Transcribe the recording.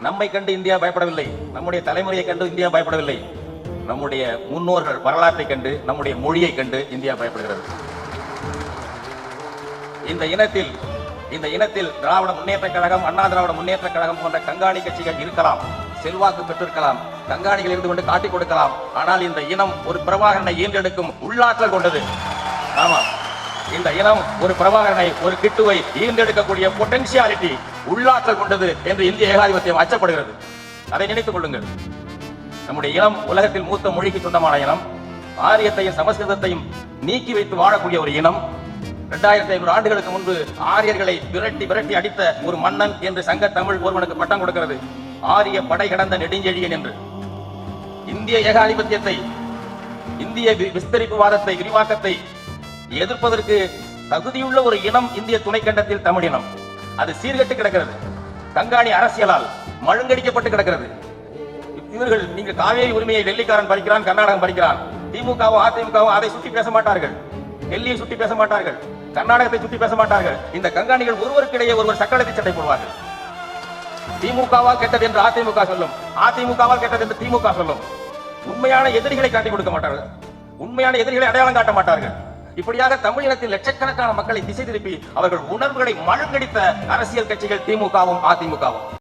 நம்மை கண்டு இந்தியா பயப்படவில்லை. நம்முடைய தலைமுறையை கண்டு இந்தியா பயப்படவில்லை. நம்முடைய முன்னோர்கள் வரலாற்றை கண்டு நம்முடைய மொழியை கண்டு இந்தியா பயப்படுகிறது. இந்த இனத்தில் இந்த இனத்தில் திராவிட முன்னேற்ற கழகம் அண்ணா திராவிட முன்னேற்ற கழகம் போன்ற கண்காணி கட்சிகள் இருக்கலாம் செல்வாக்கு பெற்றிருக்கலாம் கண்காணிகள் இருந்து கொண்டு காட்டிக் கொடுக்கலாம். ஆனால் இந்த இனம் ஒரு பிரபாகரனை ஈன்றெடுக்கும் உள்ளாற்றல் கொண்டது. ஆமா. இந்த இனம் ஒரு பிரபாகரனை ஒரு கிட்டுவை ஈர்ந்தெடுக்கக்கூடிய பொட்டென்சியாலிட்டி உள்ளாற்றல் கொண்டது என்று இந்திய ஏகாதிபத்தியம் அச்சப்படுகிறது. அதை நினைத்துக் கொள்ளுங்கள். நம்முடைய இனம் உலகத்தில் மூத்த மொழிக்கு சொந்தமான இனம் ஆரியத்தையும் சமஸ்கிருதத்தையும் நீக்கி வைத்து வாழக்கூடிய ஒரு இனம் இரண்டாயிரத்தி ஐநூறு ஆண்டுகளுக்கு முன்பு ஆரியர்களை விரட்டி விரட்டி அடித்த ஒரு மன்னன் என்று சங்க தமிழ் ஒருவனுக்கு பட்டம் கொடுக்கிறது. ஆரிய படை கடந்த நெடுஞ்செழியன் என்று. இந்திய ஏகாதிபத்தியத்தை இந்திய வி- விஸ்தரிப்பு வாதத்தை விரிவாக்கத்தை எதிர்ப்பதற்கு தகுதியுள்ள ஒரு இனம் இந்திய துணைக்கண்டத்தில் தமிழினம் அது சீர்கெட்டு கிடக்கிறது. கங்காணி அரசியலால் மழுங்கடிக்கப்பட்டு கிடக்கிறது. இவர்கள் நீங்க காவேரி உரிமையை டெல்லிக்காரன் படிக்கிறான் கர்நாடகம் படிக்கிறான் திமுகவும் அதிமுகவும் அதை சுற்றி பேச மாட்டார்கள். டெல்லியை சுற்றி பேச மாட்டார்கள். கர்நாடகத்தை சுற்றி பேச மாட்டார்கள். இந்த கங்காணிகள் ஒருவருக்கிடையே ஒருவர் சக்களத்தை சட்டை போடுவார்கள். திமுகவால் கெட்டது என்று அதிமுக சொல்லும். அதிமுகவால் கெட்டது என்று திமுக சொல்லும். உண்மையான எதிரிகளை காட்டி கொடுக்க மாட்டார்கள். உண்மையான எதிரிகளை அடையாளம் காட்ட மாட்டார்கள். இப்படியாக தமிழினத்தில் லட்சக்கணக்கான மக்களை திசை திருப்பி அவர்கள் உணர்வுகளை மழுங்கடித்த அரசியல் கட்சிகள் திமுகவும் அதிமுகவும்.